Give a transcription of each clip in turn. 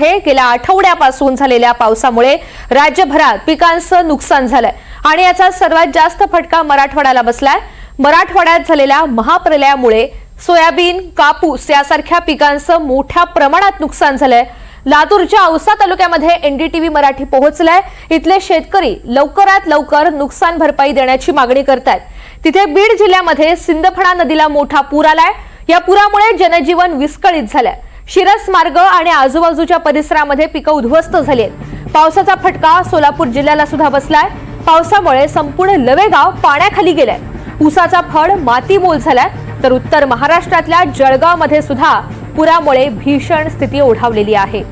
हे गेल्या आठवड्यापासून झालेल्या पावसामुळे राज्यभरात पिकांचं नुकसान झालंय. आणि याचा सर्वात जास्त फटका मराठवाड्याला बसलाय. मराठवाड्यात झालेल्या महाप्रलयामुळे सोयाबीन कापूस यासारख्या पिकांचं मोठ्या प्रमाणात नुकसान झालंय. लातूरच्या औसा तालुक्यामध्ये एनडीटीव्ही मराठी पोहोचलाय. इथले शेतकरी लवकरात लवकर नुकसान भरपाई देण्याची मागणी करतायत. तिथे बीड जिल्ह्यामध्ये सिंदफणा नदीला मोठा पूर आलाय. या पुरामुळे जनजीवन विस्कळीत झालंय. शिरस मार्ग आणि आजूबाजूच्या परिसरामध्ये पिकं उद्ध्वस्त झाली आहेत पावसाचा फटका सोलापूर जिल्ह्याला सुद्धा बसलाय. पावसामुळे संपूर्ण लवेगाव पाण्याखाली गेलाय. ऊसाचा फळ मातीमोल झालाय. तर उत्तर महाराष्ट्रातल्या जळगावमध्ये सुद्धा पुरामुळे भीषण स्थिती ओढावलेली आहे.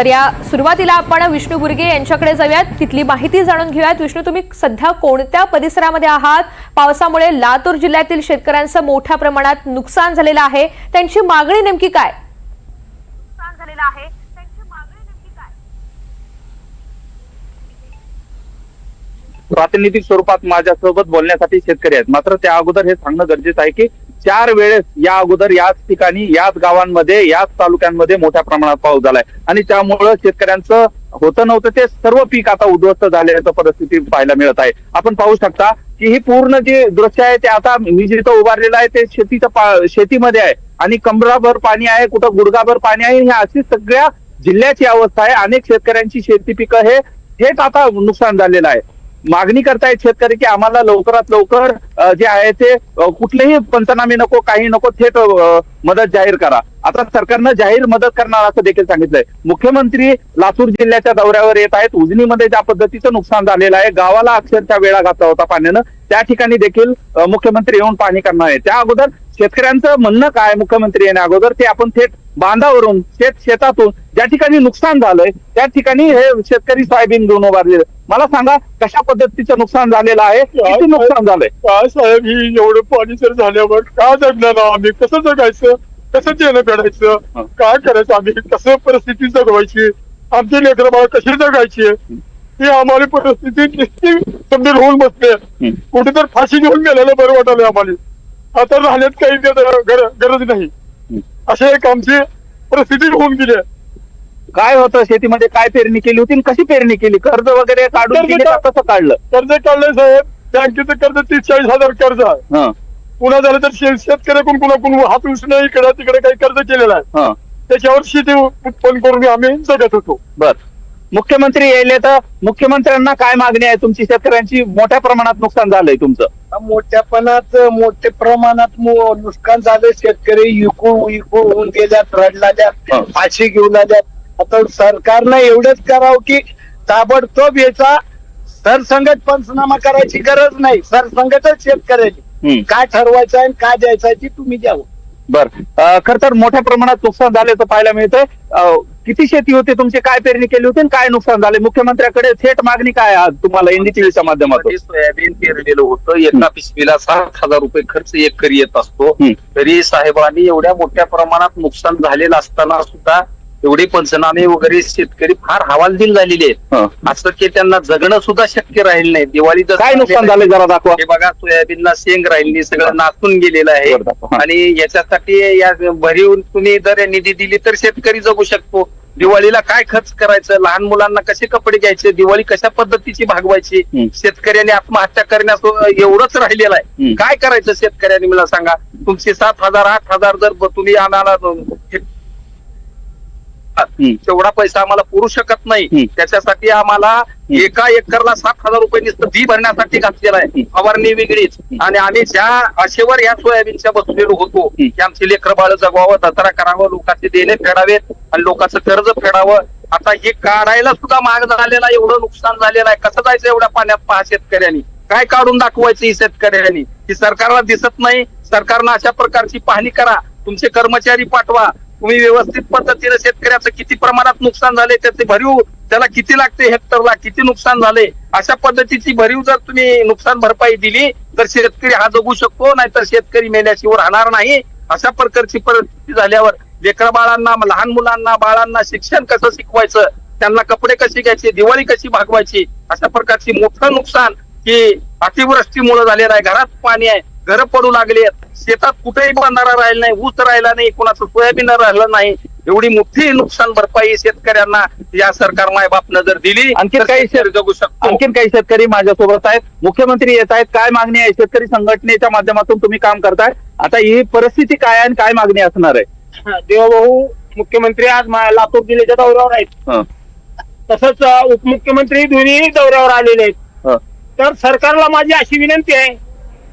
तर या सुरुवातीला आपण विष्णू बुर्गे यांच्याकडे जाऊयात. तिथली माहिती जाणून घेऊयात. विष्णू तुम्ही सध्या कोणत्या परिसरामध्ये आहात? पावसामुळे लातूर जिल्ह्यातील शेतकऱ्यांचं मोठ्या प्रमाणात नुकसान झालेलं आहे. त्यांची मागणी नेमकी काय? नुकसान झालेलं आहे. त्यांची मागणी नेमकी काय? प्रातिनिधिक स्वरूपात माझ्यासोबत बोलण्यासाठी शेतकरी आहेत. मात्र त्या अगोदर हे सांगणं गरजेचं आहे की चार वेळेस या अगोदर याच ठिकाणी याच गावांमध्ये याच तालुक्यांमध्ये मोठ्या प्रमाणात पाऊस झालाय. आणि त्यामुळं शेतकऱ्यांचं होतं नव्हतं ते सर्व पीक आता उद्ध्वस्त झाल्याचं परिस्थिती पाहायला मिळत आहे. आपण पाहू शकता की ही पूर्ण जे दृश्य आहे ते आता मी जिथं उभारलेलं आहे ते शेतीचं पा- शेतीमध्ये आहे. आणि कमराभर पाणी आहे कुठं गुडगाभर पाणी आहे ही अशी सगळ्या जिल्ह्याची अवस्था आहे. अनेक शेतकऱ्यांची शेती पिकं हे थेट आता नुकसान झालेलं आहे. मागणी करतायत शेतकरी की आम्हाला लवकरात लवकर जे आहे ते कुठलेही पंचनामे नको काही नको थेट मदत जाहीर करा. आता सरकारनं जाहीर मदत करणार असं देखील सांगितलंय. मुख्यमंत्री लातूर जिल्ह्याच्या दौऱ्यावर येत आहेत. उजनीमध्ये ज्या पद्धतीचं नुकसान झालेलं आहे गावाला अक्षरशः वेळा घातला होता पाण्यानं. त्या ठिकाणी देखील मुख्यमंत्री येऊन पाणी करणार आहे त्या अगोदर शेतकऱ्यांचं म्हणणं काय मुख्यमंत्री येण्या अगोदर ते आपण थेट बांधावरून शेत शेतातून ज्या ठिकाणी नुकसान झालंय त्या ठिकाणी हे शेतकरी सोयाबीन घेऊन उभारले मला सांगा कशा पद्धतीचं नुकसान झालेलं आहे किती नुकसान झालंय? काय साहेब ही एवढं पाणी जर झाल्यावर का जगणार आम्ही? कसं जगायचं? कसं जेणं हं. काय करायचं आम्ही? कसं परिस्थिती जगवायची? आमची लेकरं बाळ कशी जगायची? ही आम्हाला परिस्थिती निश्चित गंभीर होऊन बसते. कुठे तर फाशी घेऊन गेलेलं बरं वाटायला आम्हाला. आता राहण्यात काही गर- गर- गरज नाही. अशी एक आमची परिस्थिती होऊन गेली आहे. काय होतं? शेतीमध्ये काय पेरणी केली होती आणि कशी पेरणी केली? कर्ज वगैरे काढून कर्ज केली का? का- कसं काढलं? कर्ज काढलंय साहेब. बँकेचं कर्ज तीस चाळीस हजार कर्ज आहे. हं, पुन्हा झालं तर शे- शेतकऱ्याकडून कुणाकडून हात उचलणं इकडे तिकडे काही कर्ज केलेलं आहे. हं. त्याच्यावर शेती उत्पन्न करून आम्ही जगत होतो. बर. मुख्यमंत्री यायले तर मुख्यमंत्र्यांना काय मागणी आहे? तुमची शेतकऱ्यांची मोठ्या प्रमाणात नुकसान झालंय तुमचं. मोठ्यापणात मोठ्या प्रमाणात नुकसान झालं शेतकरी इकू इकू होऊन गेल्यात रडलाल्यात. फाशी घेऊन आल्यात. आता सरकारनं एवढंच करावं की ताबडतोब याचा सरसंगत पंचनामा करायची गरज नाही. सरसंगतच शेतकऱ्याची. काय ठरवायचं आहे आणि काय द्यायचं आहे ती तुम्ही द्यावं. बर. खर तर मोठ्या प्रमाणात नुकसान झाल्याचं पाहायला मिळतंय. किती शेती होती तुमची काय पेरणी केली होती आणि काय नुकसान झाले मुख्यमंत्र्याकडे थेट मागणी काय आज तुम्हाला एनडीटीव्हीच्या माध्यमातून? मध्ये सोयाबीन पेरलेलं होतं एका पिशवीला सात हजार रुपये खर्च एकरी येत असतो. तरी साहेबांनी एवढ्या मोठ्या प्रमाणात नुकसान झालेलं असताना सुद्धा एवढे पंचनामे वगैरे शेतकरी फार हवालदिल झालेले आहेत. असं की त्यांना जगणं सुद्धा शक्य राहिलं नाही. दिवाळी काय नुकसान झालंय जरा दाखवा. हे बघा सोयाबीनला शेंग राहिली सगळं नाचून गेलेलं आहे. बरं दाखवा. हं. आणि याच्यासाठी या भरीव तुम्ही जर निधी दिली तर शेतकरी जगू शकतो. दिवाळीला काय खर्च करायचं? लहान मुलांना कसे कपडे घ्यायचे? दिवाळी कशा पद्धतीची भागवायची? हं. शेतकऱ्यांनी आत्महत्या करण्यास एवढंच राहिलेलं आहे. काय करायचं शेतकऱ्यांनी? मला सांगा. तुमचे सात हजार आठ हजार जर ब- तुम्ही आम्हाला हं. तेवढा पैसा आम्हाला पुरू शकत. नाही. त्याच्यासाठी आम्हाला एका एकरला सात हजार रुपये नुसतं फी भरण्यासाठी घातलेला आहे. फवारणी वेगळीच. आणि आम्ही ज्या आशेवर या सोयाबीनच्या बसलेलो होतो. की आमची लेकर बाळ जगवावं दसरा करावं लोकांचे देणे फेडावेत आणि लोकांचं कर्ज फेडावं. आता हे काढायला सुद्धा माग झालेला आहे, एवढं नुकसान झालेलं आहे. कसं जायचं एवढ्या पाण्यात पहा शेतकऱ्यांनी? काय काढून दाखवायचं ही शेतकऱ्यांनी? की सरकारला दिसत नाही. सरकारनं अशा प्रकारची पाहणी करा. तुमचे कर्मचारी पाठवा. तुम्ही व्यवस्थित पद्धतीने शेतकऱ्याचं किती प्रमाणात नुकसान झाले त्याचे भरीव त्याला किती लागते हेक्टरला किती नुकसान झाले अशा पद्धतीची भरीव जर तुम्ही नुकसान भरपाई दिली तर शेतकरी हा जगू शकतो नाहीतर शेतकरी मेल्याशिवाय राहणार नाही. अशा प्रकारची परिस्थिती झाल्यावर लेकरा बाळांना लहान मुलांना बाळांना शिक्षण कसं शिकवायचं त्यांना कपडे कसे घ्यायचे दिवाळी कशी भागवायची अशा प्रकारची मोठं नुकसान की अतिवृष्टीमुळे झालेलं आहे. घरात पाणी आहे. घरं पडू लागले शेतात कुठेही बंधारा राहिला नाही ऊस राहिला नाही कोणाचं सोयाबीन राहिलं नाही. एवढी मोठी नुकसान भरपाई शेतकऱ्यांना या सरकार मायबापनं जर दिली आणखीन तर काही शेतकरी जगू शकतो. आणखीन काही शेतकरी माझ्यासोबत आहेत. मुख्यमंत्री येत आहेत. काय मागणी आहे? शेतकरी संघटनेच्या माध्यमातून तुम्ही काम करताय. आता ही परिस्थिती काय आहे आणि काय मागणी असणार आहे? देवभाऊ मुख्यमंत्री आज लातूर जिल्ह्याच्या दौऱ्यावर आहेत. हं, तसंच उपमुख्यमंत्री दोन्ही दौऱ्यावर आलेले आहेत. हं. तर सरकारला माझी अशी विनंती आहे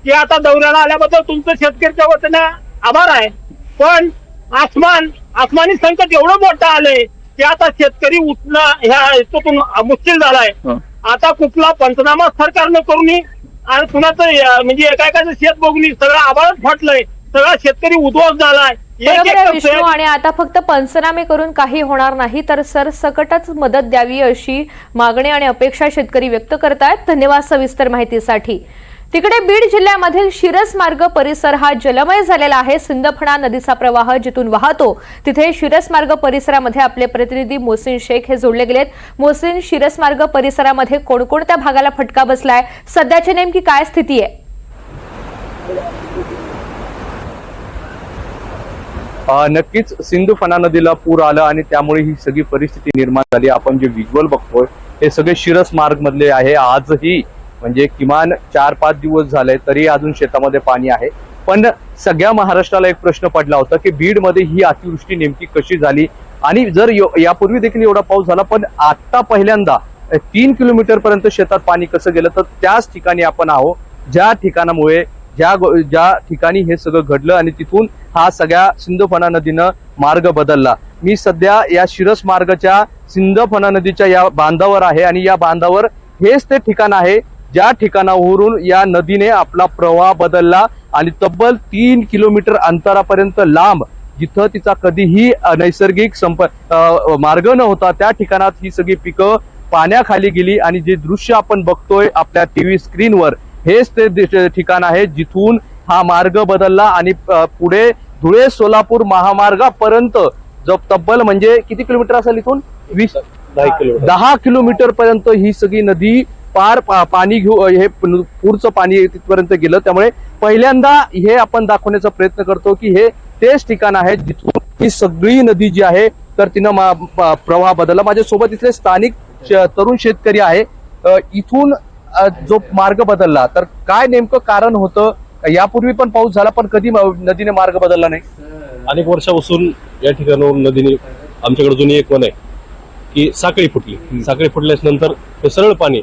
की आता दौऱ्याला आल्याबद्दल तुमचं शेतकऱ्याच्या वतीनं आभार आहे. पण आसमान आसमानी संकट एवढं मोठं आलंय की आता शेतकरी उठणं ह्या ह्याच्यातून मुश्किल झालाय. हं. आता कुठला पंचनामा सरकारनं करून आणि कुणाचं म्हणजे एका एकाचं शेत बघून सगळं आभाळच फाटलंय सगळा शेतकरी उद्ध्वस्त झालाय. विष्णू आणि आता फक्त पंचनामे करून काही होणार नाही तर सरसकटच मदत द्यावी अशी मागणी आणि अपेक्षा शेतकरी व्यक्त करतायत. धन्यवाद सविस्तर माहितीसाठी. तिकडे बीड जिल्ह्यामधील शिरस मार्ग परिसर हा जलमय झालेला आहे. सिंदफणा नदीचा प्रवाह जिथून वाहतो तिथे शिरस मार्ग परिसरामध्ये आपले प्रतिनिधी मोसिन शेख हे जोडले गेलेत. मोसिन शिरस मार्ग परिसरामध्ये कोणकोणत्या भागाला फटका बसलाय? सध्याची नेमकी काय स्थिती आहे? नक्कीच सिंधू फना नदीला पूर आलं आणि त्यामुळे ही सगळी परिस्थिती निर्माण झाली. आपण जे व्हिज्युअल बघतोय हे सगळे शिरस मार्ग मधले आहे. आजही म्हणजे किमान चार पाच दिवस झाले तरी अजून शेतामध्ये पाणी आहे. पण सगळ्या महाराष्ट्राला एक प्रश्न पडला होता की बीडमध्ये ही अतिवृष्टी नेमकी कशी झाली? आणि जर यो- यापूर्वी देखील एवढा पाऊस झाला पण आता पहिल्यांदा तीन किलोमीटर पर्यंत शेतात पाणी कसं गेलं? तर त्याच ठिकाणी आपण आहोत ज्या ठिकाणामुळे ज्या ज्या ठिकाणी हे सगळं घडलं आणि तिथून हा सगळ्या सिंधफणा नदीनं मार्ग बदलला. मी सध्या या शिरस मार्गाच्या सिंधफणा नदीच्या या बांधावर आहे आणि या बांधावर हेच ते ठिकाण आहे ज्या ठिकाणावरून या नदीने आपला प्रवाह बदलला आणि तब्बल तीन किलोमीटर अंतरापर्यंत लांब जिथं तिचा कधीही नैसर्गिक संप मार्ग नव्हता त्या ठिकाणात ही सगळी पिकं पाण्याखाली गेली आणि जे दृश्य आपण बघतोय आपल्या टीव्ही स्क्रीनवर हेच ते ठिकाण आहे जिथून हा मार्ग बदलला आणि पुढे धुळे सोलापूर महामार्गापर्यंत जो तब्बल म्हणजे किती किलोमीटर असेल इथून? वीस? दहा किलोमीटर. पर्यंत ही सगळी नदी पार पा- पाणी घेऊ हे पूरचं पाणी तिथपर्यंत गेलं. त्यामुळे पहिल्यांदा हे आपण दाखवण्याचा प्रयत्न करतो की हे तेच ठिकाण आहे जिथून ही सगळी नदी जी आहे तर तिनं प्रवाह बदलला. माझ्यासोबत इथले स्थानिक तरुण शेतकरी आहे. इथून जो मार्ग बदलला. तर काय नेमकं कारण होतं? यापूर्वी पण पाऊस झाला पण कधी नदीने मार्ग बदलला नाही? अनेक वर्षापासून या ठिकाणावरून नदीने आमच्याकडे जुनी एक म्हण आहे की साखळी फुटली. साखळी फुटल्यास नंतर हे सरळ पाणी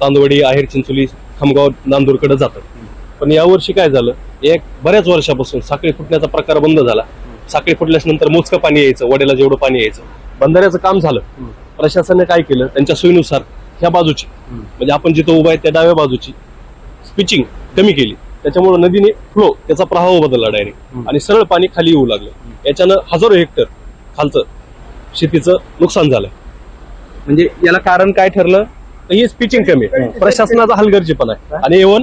तांदवडी आहेर चिंचोली खामगाव नांदूरकडे जातं पण यावर्षी काय झालं? एक बऱ्याच वर्षापासून साखळी फुटण्याचा प्रकार बंद झाला. साखळी फुटल्यास नंतर मोजकं पाणी यायचं वड्याला जेवढं पाणी यायचं. बंधाऱ्याचं काम झालं. प्रशासनाने काय केलं? त्यांच्या सोयीनुसार ह्या बाजूची म्हणजे आपण जिथं उभा आहे त्या डाव्या बाजूची स्पिचिंग कमी केली. त्याच्यामुळे नदीने फ्लो त्याचा प्रवाह बदलला डायरेक्ट आणि सरळ पाणी खाली येऊ लागलं. याच्यानं हजारो हेक्टर खालचं शेतीचं नुकसान झालं. म्हणजे याला कारण काय ठरलं? ही स्पिचिंग कमी. आहे प्रशासनाचा हलगर्जीपणा आहे. आणि इव्हन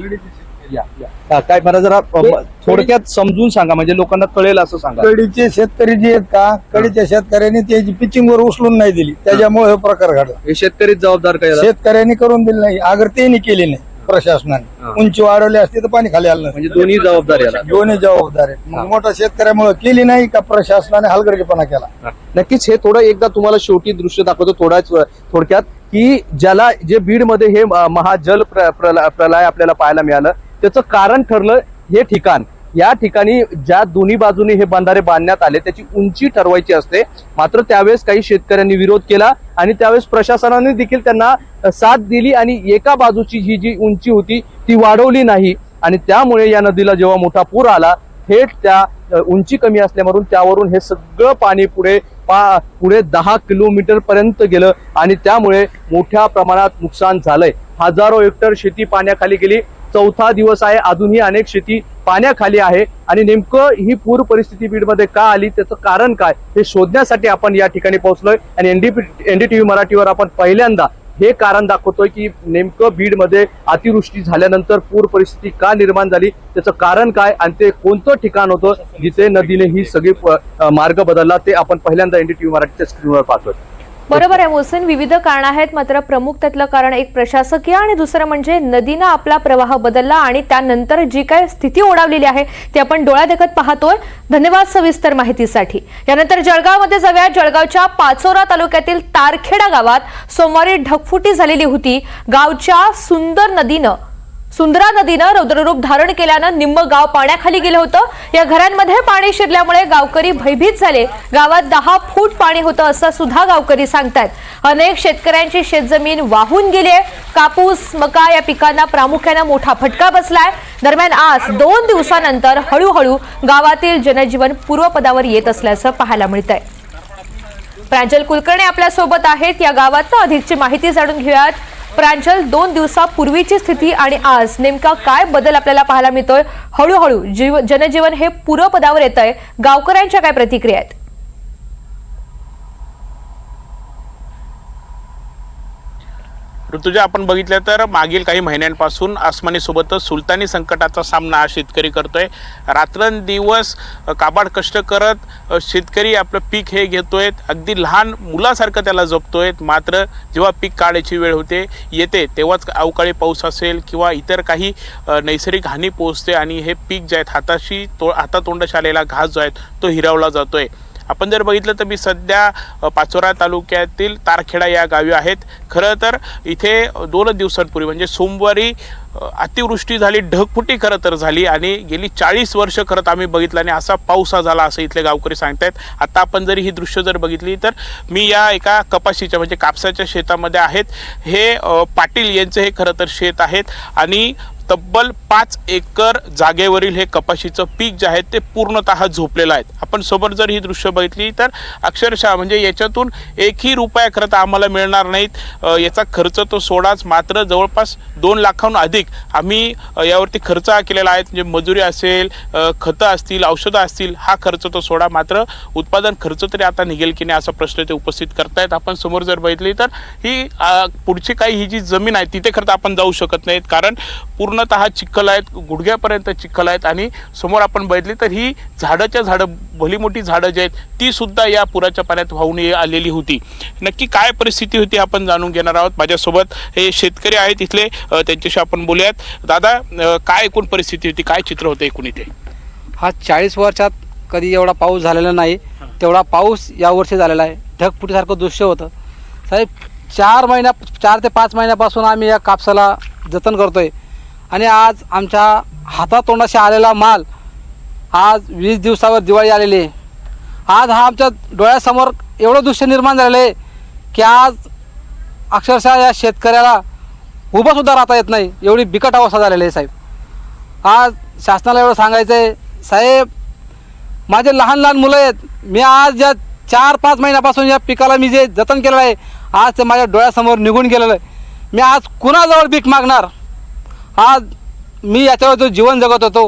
हा, काय मला जरा अ, थोडक्यात समजून सांगा म्हणजे लोकांना कळेल असं सांगा. कडीचे शेतकरी जे आहेत का कडीच्या शेतकऱ्यांनी त्याची पिचिंग वर उचलून नाही दिली. त्याच्यामुळे हे प्रकार घडला. हे शेतकरीच जबाबदार काय याला? शेतकऱ्यांनी करून दिलं नाही. अगर त्यांनी केली नाही प्रशासनाने. उंची वाढवली असती तर पाणी खाली आलं नसतं. म्हणजे दोन्ही जबाबदार याला. दोन्ही जबाबदार आहेत. मग मोठा शेतकऱ्यामुळे केली नाही का प्रशासनाने हलगर्जीपणा केला? नक्कीच हे थोडं एकदा तुम्हाला शेवटी दृश्य दाखवतो थोड्याच व- थोडक्यात. की ज्याला जे बीडमध्ये हे महाजल प्र- प्रला प्रलय आपल्याला पाहायला मिळालं त्याचं कारण ठरलं हे ठिकाण. या ठिकाणी ज्या दोन्ही बाजूनी हे बंधारे बांधण्यात आले त्याची उंची ठरवायची असते. मात्र त्यावेळेस काही शेतकऱ्यांनी विरोध केला आणि त्यावेळेस प्रशासनाने देखील त्यांना साथ दिली आणि एका बाजूची ही जी उंची होती ती वाढवली नाही. आणि त्यामुळे या नदीला जेव्हा मोठा पूर आला थेट त्या उंची कमी असल्यावरून त्यावरून हे सगळं पाणी पुढे पा पुढे दहा किलोमीटर पर्यंत गेलं आणि त्यामुळे मोठ्या प्रमाणात नुकसान झालंय. हजारो हेक्टर शेती पाण्याखाली गेली. चौथा दिवस आहे. अजूनही अनेक शेती पाण्याखाली आहे. आणि नेमकं ही पूर परिस्थिती बीडमध्ये का आली? त्याचं कारण काय? हे शोधण्यासाठी आपण या ठिकाणी पोहोचलोय. आणि एनडीपी एनडीटीव्ही मराठीवर आपण पहिल्यांदा हे कारण दाखवतोय की नेमकं बीडमध्ये अतिवृष्टी झाल्यानंतर पूर परिस्थिती का निर्माण झाली? त्याचं कारण काय? आणि ते कोणतं ठिकाण होतं जिथे नदीने ही सगळी मार्ग बदलला? ते आपण पहिल्यांदा एनडीटीव्ही मराठीच्या स्क्रीनवर पाहतोय. बरोबर आहे मोहसिन. विविध कारण आहेत मात्र प्रमुख त्यातलं कारण एक प्रशासकीय आणि दुसरं म्हणजे नदीनं आपला प्रवाह बदलला आणि त्यानंतर जी काय स्थिती ओढावलेली आहे ती आपण डोळ्यादेखत पाहतोय. धन्यवाद सविस्तर माहितीसाठी. यानंतर जळगावमध्ये जाऊया. जळगावच्या पाचोरा तालुक्यातील तारखेडा गावात सोमवारी ढगफुटी झालेली होती. गावच्या सुंदर नदीनं सुंदरा नदीनं रौद्ररूप धारण केल्यानं निम्म गाव पाण्याखाली गेलं होतं. या घरांमध्ये पाणी शिरल्यामुळे गावकरी भयभीत झाले. गावात दहा फूट पाणी होतं असं सुद्धा गावकरी सांगतात अनेक शेतकऱ्यांची शेतजमीन वाहून गेली आहे. कापूस मका या पिकांना प्रामुख्यानं मोठा फटका बसलाय. दरम्यान आज दोन दिवसानंतर हळूहळू गावातील जनजीवन पूर्वपदावर येत असल्याचं पाहायला मिळतंय. प्रांजल कुलकर्णी आपल्यासोबत आहेत. या गावात अधिकची माहिती जाणून घेऊयात. प्रांजल दोन दिवसापूर्वीची स्थिती आणि आज नेमका काय बदल आपल्याला पाहायला मिळतोय? हळूहळू जीव जनजीवन हे पूर्वपदावर येत आहे गावकऱ्यांच्या काय प्रतिक्रिया आहेत? ऋतुजा आपण बघितलं तर मागील काही महिन्यांपासून आसमानीसोबतच सुलतानी संकटाचा सामना हा शेतकरी करतोय. रात्रंदिवस काबाड कष्ट करत शेतकरी आपलं पीक हे घेतोय अगदी लहान मुलासारखं त्याला जपतोय मात्र जेव्हा पीक काढायची वेळ होते येते तेव्हाच अवकाळी पाऊस असेल किंवा इतर काही नैसर्गिक हानी पोहोचते आणि हे पीक जे आहेत हाताशी तो हातातोंडाशी आलेला घास जो आहे तो हिरावला जातोय. आपण जर बघितलं तर मी सध्या पाचोरा तालुक्यातील तारखेडा या गावी आहेत. खरं तर इथे दोन दिवसांपूर्वी म्हणजे सोमवारी अतिवृष्टी झाली ढगफुटी खरं तर झाली आणि गेली चाळीस वर्ष खरं तर आम्ही बघितलं आणि असा पाऊस झाला असं इथले गावकरी सांगतायत. आता आपण जर ही दृश्य जर बघितली तर मी या एका कपाशीच्या म्हणजे कापसाच्या शेतामध्ये आहेत. हे पाटील यांचं हे खरं तर शेत आहेत आणि तब्बल पाच एकर जागेवरील हे कपाशीचं पीक जे आहे ते पूर्णतः झोपलेलं आहे. आपण समोर जर ही दृश्य बघितली तर अक्षरशः म्हणजे याच्यातून एकही रुपया खरं तर आम्हाला मिळणार नाहीत. याचा खर्च तो सोडाच. मात्र जवळपास दोन लाखाहून अधिक आम्ही यावरती खर्च हा केलेला आहे. म्हणजे मजुरी असेल खतं असतील औषधं असतील हा खर्च तो सोडा. मात्र उत्पादन खर्च तरी आता निघेल की नाही असा प्रश्न ते उपस्थित करतायत. आपण समोर जर बघितली तर ही पुढची काही ही जी जमीन आहे तिथे खरं तर आपण जाऊ शकत नाहीत. कारण पूर्ण पूर्णतः चिखल आहेत गुडघ्यापर्यंत चिखल आहेत आणि समोर आपण बघितली तर ही झाडाच्या झाडं भली मोठी झाडं जी आहेत ती सुद्धा या पुराच्या पाण्यात वाहून आलेली होती. नक्की काय परिस्थिती होती आपण जाणून घेणार आहोत. माझ्यासोबत हे शेतकरी आहेत इथले त्यांच्याशी आपण बोलूयात. दादा काय एकूण परिस्थिती होती? काय चित्र होतं एकूण इथे? हा चाळीस वर्षात कधी एवढा पाऊस झालेला नाही. तेवढा पाऊस यावर्षी झालेला आहे. ढगफुटीसारखं दृश्य होतं. साहेब चार महिन्या चार ते पाच महिन्यापासून आम्ही या कापसाला जतन करतोय. आणि आज आमच्या हातातोंडाशी आलेला माल आज वीस दिवसावर दिवाळी आलेली आहे. आज हा आमच्या डोळ्यासमोर एवढं दृश्य निर्माण झालेलं आहे की आज अक्षरशः या शेतकऱ्याला उभंसुद्धा राहता येत नाही. एवढी बिकट अवस्था झालेली आहे साहेब. आज शासनाला एवढं सांगायचं आहे साहेब माझे लहान लहान मुलं आहेत. मी आज या चार पाच महिन्यापासून या पिकाला मी जे जतन केलेलं आहे आज ते माझ्या डोळ्यासमोर निघून गेलेलं आहे. मी आज कुणाजवळ भीक मागणार? आज मी याच्यावर जो जीवन जगत होतो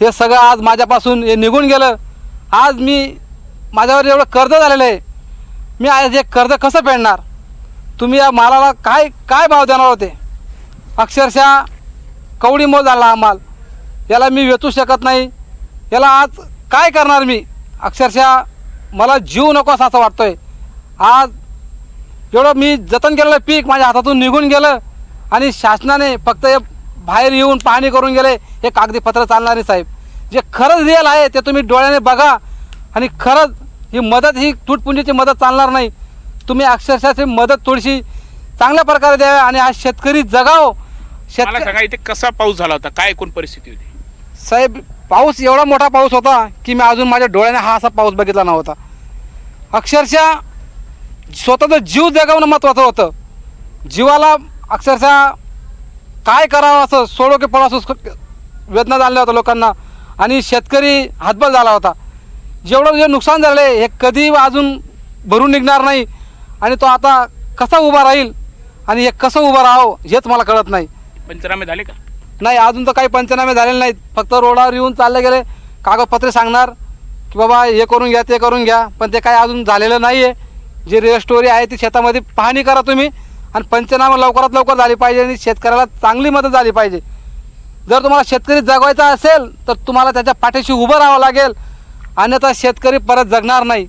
हे सगळं आज माझ्यापासून हे निघून गेलं. आज मी माझ्यावर एवढं कर्ज झालेलं आहे. मी आज हे कर्ज कसं फेडणार? तुम्ही या मालाला काय काय भाव देणार होते? अक्षरशः कवडी मोल झाला हा माल. याला मी वेचू शकत नाही. याला आज काय करणार मी? अक्षरशः मला जीव नकोस असं वाटतोय. आज एवढं मी जतन केलेलं पीक माझ्या हातातून निघून गेलं आणि शासनाने फक्त हे बाहेर येऊन पाहणी करून गेले हे कागदीपत्र चालणार नाही साहेब. जे खरंच रिअल आहे ते तुम्ही डोळ्याने बघा. आणि खरंच ही मदत ही तुटपुंजीची मदत चालणार नाही. तुम्ही अक्षरशः मदत थोडीशी चांगल्या प्रकारे द्यावी आणि हा शेतकरी जगाव. शेतकरी इथे कसा पाऊस झाला होता? काय एकूण परिस्थिती होती? साहेब पाऊस एवढा मोठा पाऊस होता की मी अजून माझ्या डोळ्याने हा असा पाऊस बघितला नव्हता. अक्षरशः स्वतःचा जीव जगवणं महत्त्वाचं होतं. जीवाला अक्षरशः काय करावं असं सोडो की पळो असं वेदना झाल्या होत्या लोकांना. आणि शेतकरी हातबल झाला होता. जेवढं जे नुकसान झालं आहे हे कधी अजून भरून निघणार नाही. आणि तो आता कसा उभा राहील आणि हे कसं उभं राहावं हेच मला कळत नाही. पंचनामे झाले का? नाही अजून तर काही पंचनामे झालेले नाहीत. फक्त रोडावर येऊन चालले गेले. कागदपत्रे सांगणार की बाबा हे करून घ्या ते करून घ्या. पण ते काही अजून झालेलं नाही आहे जी रिअल स्टोरी आहे ती शेतामध्ये पाहणी करा तुम्ही. आणि पंचनामा लवकरात लवकर झाली पाहिजे आणि शेतकऱ्याला चांगली मदत झाली पाहिजे. जर तुम्हाला शेतकरी जगवायचा असेल तर तुम्हाला त्याच्या पाठीशी उभं राहावं लागेल. अन्यथा शेतकरी परत जगणार नाही.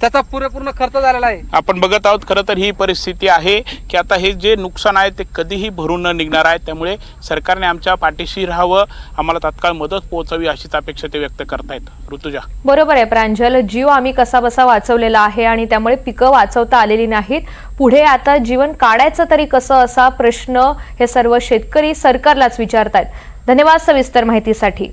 त्याचा पुरेपूर्ण खर्च झालेला आहे. आपण बघत आहोत खरं तर ही परिस्थिती आहे की आता हे जे नुकसान आहे ते कधीही भरून न निघणार आहे. त्यामुळे सरकारने आमच्या पाठीशी राहावं आम्हाला तात्काळ मदत पोहोचावी अशीच अपेक्षा ते व्यक्त करतायत. ऋतुजा. बरोबर आहे प्रांजल. जीव आम्ही कसा बसा वाचवलेला आहे आणि त्यामुळे पिकं वाचवता आलेली नाहीत. पुढे आता जीवन काढायचं तरी कसं असा प्रश्न हे सर्व शेतकरी सरकारलाच विचारतायत. धन्यवाद सविस्तर माहितीसाठी.